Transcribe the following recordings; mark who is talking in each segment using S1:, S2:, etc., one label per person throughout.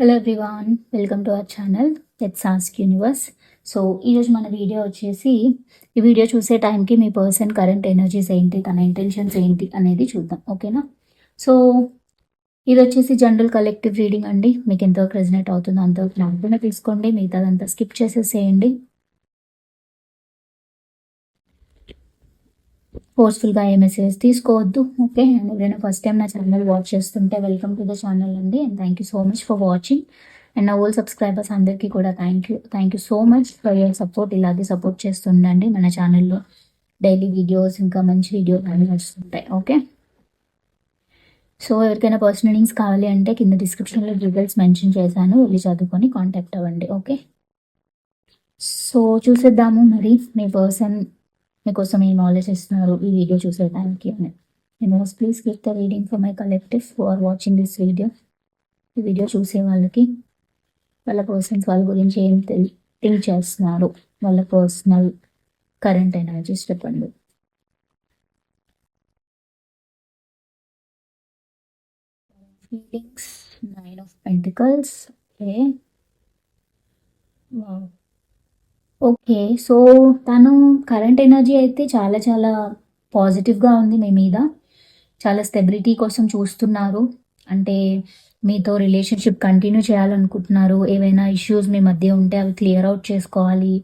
S1: Hello everyone welcome to our channel let's ask universe so ఈరోజు మన video వచ్చేసి ఈ వీడియో చూసే టైంకి మీ పర్సన్ కరెంట్ ఎనర్జీస్ ఏంటి తన ఇంటెన్షన్స్ ఏంటి అనేది చూద్దాం ఓకేనా సో ఇది వచ్చేసి జనరల్ కలెక్టివ్ రీడింగ్ అండి. మీకు ఎంతవరకు రెజినేట్ అవుతుందో అంతవరకు నాకునే తీసుకోండి మిగతాదంతా స్కిప్ చేసేసేయండి. ఫోర్స్ఫుల్గా ఏ మెసేజ్ తీసుకోవద్దు. ఓకే అండ్ ఎవరైనా ఫస్ట్ టైం నా ఛానల్ వాచ్ చేస్తుంటే వెల్కమ్ టు ద ఛానల్ అండి. And thank you so much for watching and నా ఓల్ సబ్స్క్రైబర్స్ అందరికీ కూడా thank you thank you so much for your support ఇలాగే సపోర్ట్ చేస్తుండండి మన ఛానల్లో డైలీ వీడియోస్ ఇంకా మంచి వీడియోస్ అన్నీ వస్తుంటాయి. ఓకే సో ఎవరికైనా పర్సనల్ లింక్స్ కావాలి అంటే కింద డిస్క్రిప్షన్లో డీటెయిల్స్ మెన్షన్ చేశాను. వెళ్ళి చదువుకొని కాంటాక్ట్ అవ్వండి. ఓకే సో చూసేద్దాము మరి మీ పర్సన్ మీకోసం ఏం ఇస్తున్నారు ఈ వీడియో చూసే టైంకి అని నేను please gift the reading for my collective are watching this video ఈ వీడియో చూసే వాళ్ళకి వాళ్ళ పర్సన్స్ వాళ్ళ గురించి ఏం తెలి థింక్ చేస్తున్నారు వాళ్ళ పర్సనల్ కరెంట్ ఎనర్జీస్ చెప్పండి feelings nine of pentacles okay okay so తను కరెంట్ ఎనర్జీ అయితే చాలా చాలా పాజిటివ్గా ఉంది మీ మీద. చాలా స్టెబిలిటీ కోసం చూస్తున్నారు. అంటే మీతో రిలేషన్షిప్ కంటిన్యూ చేయాలనుకుంటున్నారు ఏవైనా ఇష్యూస్ మీ మధ్య ఉంటే అవి క్లియర్ అవుట్ చేసుకోవాలి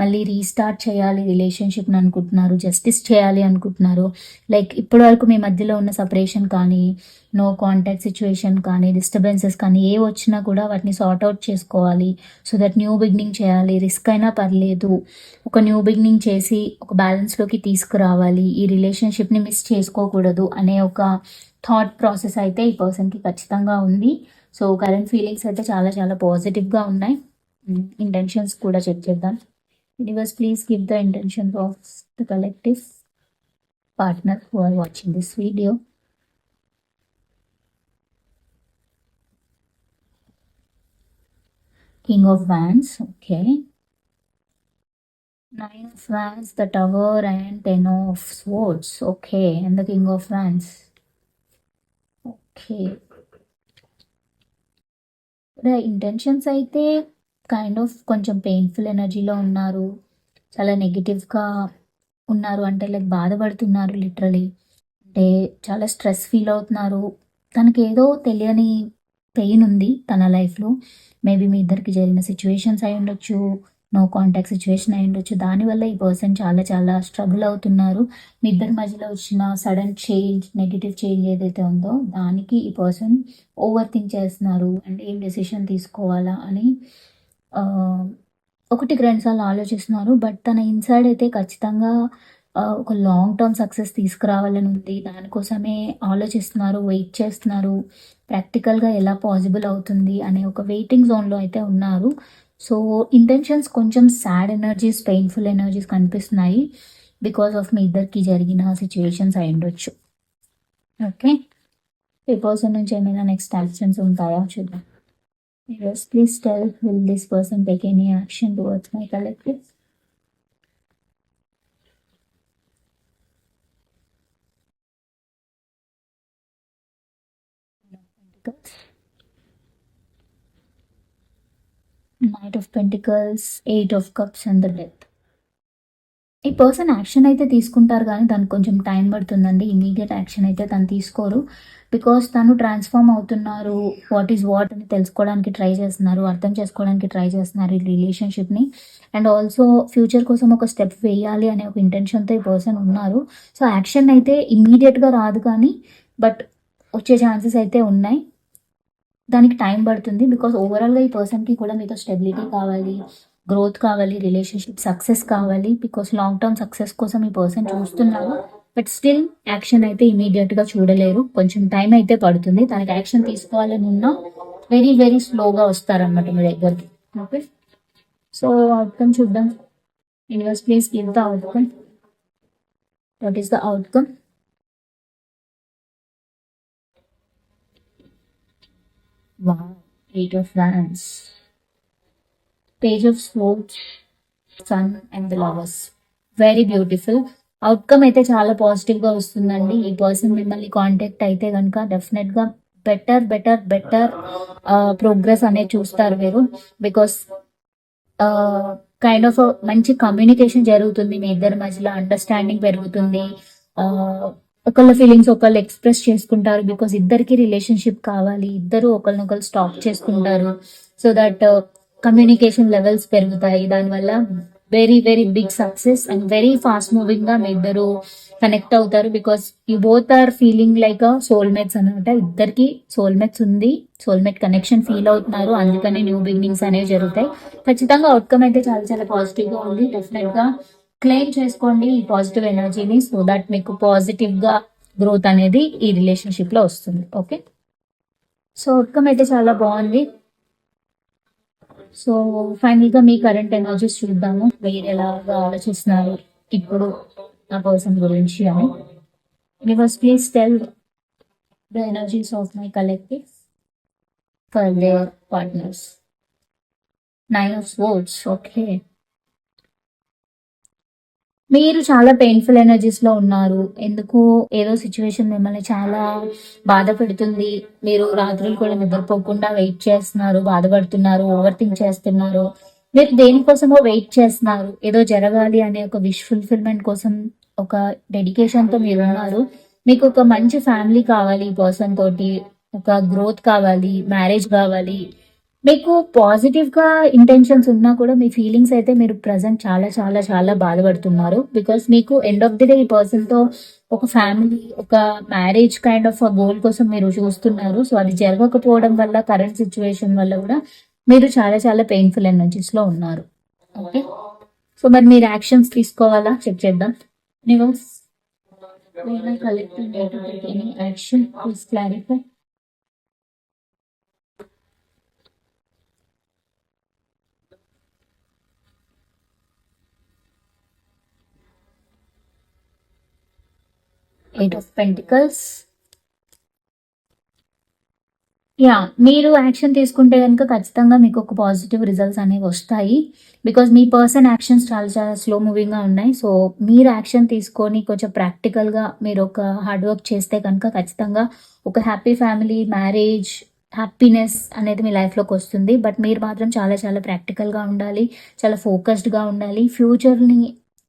S1: మళ్ళీ రీస్టార్ట్ చేయాలి రిలేషన్షిప్ని అనుకుంటున్నారు జస్టిస్ చేయాలి అనుకుంటున్నారు. లైక్ ఇప్పటి వరకు మీ మధ్యలో ఉన్న సపరేషన్ కానీ నో కాంటాక్ట్ సిచ్యువేషన్ కానీ డిస్టర్బెన్సెస్ కానీ ఏ వచ్చినా కూడా వాటిని సార్ట్ అవుట్ చేసుకోవాలి. సో దట్ న్యూ బిగినింగ్ చేయాలి రిస్క్ అయినా పర్లేదు. ఒక న్యూ బిగినింగ్ చేసి ఒక బ్యాలెన్స్లోకి తీసుకురావాలి. ఈ రిలేషన్షిప్ని మిస్ చేసుకోకూడదు అనే ఒక థాట్ ప్రాసెస్ అయితే ఈ పర్సన్కి ఖచ్చితంగా ఉంది. సో కరెంట్ ఫీలింగ్స్ అయితే చాలా చాలా పాజిటివ్గా ఉన్నాయి. Hmm, ఇంటెన్షన్స్ కూడా చెక్ చేద్దాం. Universe please give the intentions of the collective partner who are watching this video king of wands okay. Nine of wands the tower and ten of swords okay. And the king of wands. Okay. Intentions అయితే kind of కొంచెం painful ఎనర్జీలో ఉన్నారు. చాలా నెగిటివ్గా ఉన్నారు అంటే like బాధపడుతున్నారు literally అంటే చాలా స్ట్రెస్ ఫీల్ అవుతున్నారు. తనకి ఏదో తెలియని పెయిన్ ఉంది తన లైఫ్లో మేబీ మీ ఇద్దరికి జరిగిన సిచ్యువేషన్స్ అయి ఉండొచ్చు. నో కాంటాక్ట్ సిచ్యువేషన్ అయి ఉండొచ్చు. దానివల్ల ఈ పర్సన్ చాలా చాలా స్ట్రగుల్ అవుతున్నారు. మీ ఇద్దరి మధ్యలో వచ్చిన సడన్ చేంజ్ నెగిటివ్ చేంజ్ ఏదైతే ఉందో దానికి ఈ పర్సన్ ఓవర్ థింక్ చేస్తున్నారు. అండ్ ఏం డెసిషన్ తీసుకోవాలా అని ఒకటికి రెండుసార్లు ఆలోచిస్తున్నారు. బట్ తన ఇన్సైడ్ అయితే ఖచ్చితంగా ఒక లాంగ్ టర్మ్ సక్సెస్ తీసుకురావాలని ఉంది. దానికోసమే ఆలోచిస్తున్నారు వెయిట్ చేస్తున్నారు. ప్రాక్టికల్గా ఎలా పాసిబుల్ అవుతుంది అనే ఒక వెయిటింగ్ జోన్లో అయితే ఉన్నారు. సో ఇంటెన్షన్స్ కొంచెం సాడ్ ఎనర్జీస్ పెయిన్ఫుల్ ఎనర్జీస్ కనిపిస్తున్నాయి బికాస్ ఆఫ్ మీ ఇద్దరికి జరిగిన సిచ్యువేషన్స్ అయి ఉండొచ్చు ఓకే ఈ పర్సన్ నుంచి ఏమైనా నెక్స్ట్ యాక్షన్స్ ఉంటాయా చూద్దాం Yes, please tell will this person take any action towards my collective? Knight of pentacles eight of cups and the death ఈ పర్సన్ యాక్షన్ అయితే తీసుకుంటారు కానీ దానికి కొంచెం టైం పడుతుందండి. ఇమీడియట్ యాక్షన్ అయితే తను తీసుకోరు. బికాస్ తను ట్రాన్స్ఫార్మ్ అవుతున్నారు. వాట్ ఈస్ వాట్ అని తెలుసుకోవడానికి ట్రై చేస్తున్నారు. అర్థం చేసుకోవడానికి ట్రై చేస్తున్నారు ఈ రిలేషన్షిప్ని అండ్ ఆల్సో ఫ్యూచర్ కోసం ఒక స్టెప్ వేయాలి అనే ఒక ఇంటెన్షన్తో ఈ పర్సన్ ఉన్నారు. సో యాక్షన్ అయితే ఇమీడియట్గా రాదు కానీ బట్ వచ్చే ఛాన్సెస్ అయితే ఉన్నాయి. దానికి టైం పడుతుంది బికాస్ ఓవరాల్గా ఈ పర్సన్కి కూడా మీతో స్టెబిలిటీ కావాలి గ్రోత్ కావాలి రిలేషన్షిప్ సక్సెస్ కావాలి బికాస్ లాంగ్ టర్మ్ సక్సెస్ కోసం ఈ పర్సన్ చూస్తున్నారు బట్ స్టిల్ యాక్షన్ అయితే ఇమీడియట్గా చూడలేరు. కొంచెం టైం అయితే పడుతుంది. తనకి యాక్షన్ తీసుకోవాలని ఉన్నా వెరీ వెరీ స్లోగా వస్తారనమాట మీ దగ్గరికి. ఓకే సో అవుట్కమ్ చూద్దాం. Universe please give the outcome what is the outcome వా eight of France page of sports sun and the lovers very beautiful outcome అయితే చాలా పాజిటివ్గా వస్తుందండి. ఈ పర్సన్ మిమ్మల్ని కాంటాక్ట్ అయితే కనుక డెఫినెట్గా బెటర్ బెటర్ బెటర్ ప్రోగ్రెస్ అనేది చూస్తారు మీరు. బికాస్ కైండ్ ఆఫ్ మంచి కమ్యూనికేషన్ జరుగుతుంది మీ ఇద్దరి మధ్యలో అండర్స్టాండింగ్ పెరుగుతుంది. ఒకళ్ళ ఫీలింగ్స్ ఒకళ్ళు ఎక్స్ప్రెస్ చేసుకుంటారు బికాస్ ఇద్దరికి రిలేషన్షిప్ కావాలి. ఇద్దరు ఒకరినొకరు స్టాప్ చేసుకుంటారు. సో దట్ కమ్యూనికేషన్ లెవెల్స్ పెరుగుతాయి. దానివల్ల very very big success and very fast మూవింగ్గా మీ ఇద్దరు కనెక్ట్ అవుతారు because you both are feeling like soulmates అనమాట ఇద్దరికి సోల్మేట్స్ ఉంది. సోల్మేట్ కనెక్షన్ ఫీల్ అవుతున్నారు. అందుకని న్యూ బిగినింగ్స్ అనేవి జరుగుతాయి. ఖచ్చితంగా అవుట్కమ్ అయితే చాలా చాలా పాజిటివ్గా ఉంది. డెఫినెట్గా క్లెయిమ్ చేసుకోండి ఈ పాజిటివ్ ఎనర్జీని సో దట్ మీకు పాజిటివ్గా గ్రోత్ అనేది ఈ రిలేషన్షిప్లో వస్తుంది. ఓకే సో అవుట్కమ్ అయితే చాలా బాగుంది. సో ఫైనల్గా మీ కరెంట్ ఎనర్జీస్ చూద్దాము. మీరు ఎలాగా ఆలోచిస్తున్నారు ఇప్పుడు ఆ పర్సన్ గురించి అని. Because please tell the energies of my collective for their partners nine of sports okay మీరు చాలా పెయిన్ఫుల్ ఎనర్జీస్లో ఉన్నారు. ఎందుకు? ఏదో సిచ్యువేషన్ మిమ్మల్ని చాలా బాధ పెడుతుంది. మీరు రాత్రులు కూడా నిద్రపోకుండా వెయిట్ చేస్తున్నారు బాధపడుతున్నారు ఓవర్ థింక్ చేస్తున్నారు. మీరు దేనికోసమో వెయిట్ చేస్తున్నారు. ఏదో జరగాలి అనే ఒక విష్ ఫుల్ఫిల్మెంట్ కోసం ఒక డెడికేషన్తో మీరు ఉన్నారు. మీకు ఒక మంచి ఫ్యామిలీ కావాలి ఈ పర్సన్ తోటి. ఒక గ్రోత్ కావాలి మ్యారేజ్ కావాలి. మీకు పాజిటివ్గా ఇంటెన్షన్స్ ఉన్నా కూడా మీ ఫీలింగ్స్ అయితే మీరు ప్రజెంట్ చాలా చాలా చాలా బాధపడుతున్నారు. బికాస్ మీకు ఎండ్ ఆఫ్ ది డే ఈ పర్సన్తో ఒక ఫ్యామిలీ ఒక మ్యారేజ్ కైండ్ ఆఫ్ గోల్ కోసం మీరు చూస్తున్నారు. సో అది జరగకపోవడం వల్ల కరెంట్ సిచ్యువేషన్ వల్ల కూడా మీరు చాలా చాలా పెయిన్ఫుల్ ఎనర్జీస్లో ఉన్నారు. ఓకే సో మరి మీరు యాక్షన్స్ తీసుకోవాలా? చెక్ చేద్దాం. Nivas collective action please clarify eight of pentacles yeah మీరు యాక్షన్ తీసుకుంటే కనుక ఖచ్చితంగా మీకు ఒక పాజిటివ్ రిజల్ట్స్ అనేవి వస్తాయి. బికాజ్ మీ పర్సన్ యాక్షన్స్ చాలా చాలా స్లో మూవింగ్గా ఉన్నాయి. సో మీరు యాక్షన్ తీసుకొని కొంచెం ప్రాక్టికల్గా మీరు ఒక హార్డ్ వర్క్ చేస్తే కనుక ఖచ్చితంగా ఒక హ్యాపీ ఫ్యామిలీ మ్యారేజ్ హ్యాపీనెస్ అనేది మీ లైఫ్లోకి వస్తుంది. బట్ మీరు మాత్రం చాలా చాలా ప్రాక్టికల్గా ఉండాలి. చాలా ఫోకస్డ్గా ఉండాలి. ఫ్యూచర్ని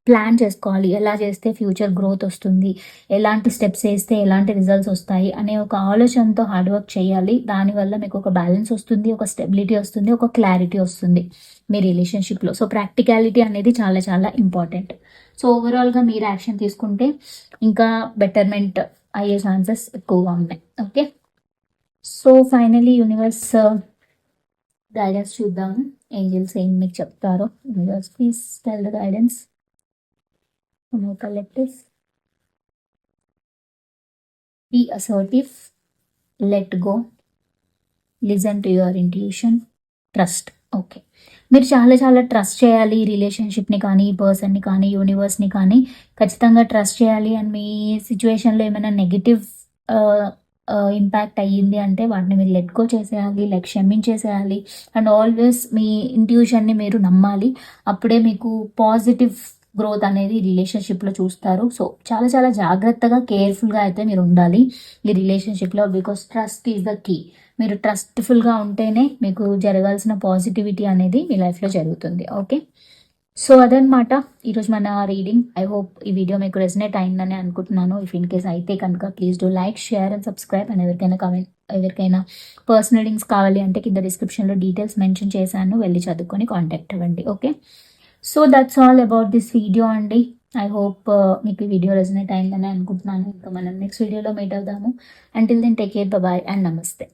S1: ప్లాన్ చేసుకోవాలి. ఎలా చేస్తే ఫ్యూచర్ గ్రోత్ వస్తుంది? ఎలాంటి స్టెప్స్ వేస్తే ఎలాంటి రిజల్ట్స్ వస్తాయి? అనే ఒక ఆలోచనతో హార్డ్ వర్క్ చేయాలి. దానివల్ల మీకు ఒక బ్యాలెన్స్ వస్తుంది ఒక స్టెబిలిటీ వస్తుంది ఒక క్లారిటీ వస్తుంది మీ రిలేషన్షిప్లో. సో ప్రాక్టికాలిటీ అనేది చాలా చాలా ఇంపార్టెంట్. సో ఓవరాల్గా మీరు యాక్షన్ తీసుకుంటే ఇంకా బెటర్మెంట్ అయ్యే ఛాన్సెస్ ఎక్కువగా ఉన్నాయి. Okay? So finally universe guidance చూద్దాము ఏంజల్స్ ఏం మీకు చెప్తారో. Universe please tell the guidance. More collective. Be assertive. Let go. Listen to your intuition trust okay మీరు చాలా చాలా ట్రస్ట్ చేయాలి ఈ రిలేషన్షిప్ని కానీ ఈ పర్సన్ని కానీ యూనివర్స్ని కానీ ఖచ్చితంగా ట్రస్ట్ చేయాలి అండ్ మీ సిచ్యువేషన్లో ఏమైనా నెగిటివ్ ఇంపాక్ట్ uh, uh, అయ్యింది అంటే వాటిని మీరు లెట్ గో చేసేయాలి లైక్ క్షమించేసేయాలి అండ్ ఆల్వేస్ మీ ఇంట్యూషన్ని మీరు నమ్మాలి అప్పుడే మీకు పాజిటివ్ గ్రోత్ అనేది రిలేషన్షిప్లో చూస్తారు. సో చాలా చాలా జాగ్రత్తగా కేర్ఫుల్గా అయితే మీరు ఉండాలి ఈ రిలేషన్షిప్లో because trust is the key మీరు ట్రస్ట్ఫుల్గా ఉంటేనే మీకు జరగాల్సిన పాజిటివిటీ అనేది మీ లైఫ్లో జరుగుతుంది. ఓకే సో అదనమాట ఈరోజు మన రీడింగ్ ఐ హోప్ ఈ వీడియో మీకు రెసినేట్ అయిందని అనుకుంటున్నాను. ఇఫ్ ఇన్ కేస్ అయితే కనుక please do like share and subscribe and ఎవరికైనా కమెంట్ ఎవరికైనా పర్సనల్ లింక్స్ కావాలి అంటే కింద డిస్క్రిప్షన్లో డీటెయిల్స్ మెన్షన్ చేశాను. వెళ్ళి చదువుకొని కాంటాక్ట్ అవ్వండి. Okay so that's all about this video అండి ఐ హోప్ మీకు ఈ వీడియో రెజనేట్ అయిందని అనుకుంటున్నాను. ఇంకా మనం నెక్స్ట్ వీడియోలో మీట్ అవుదాము. Until then take care bye and namaste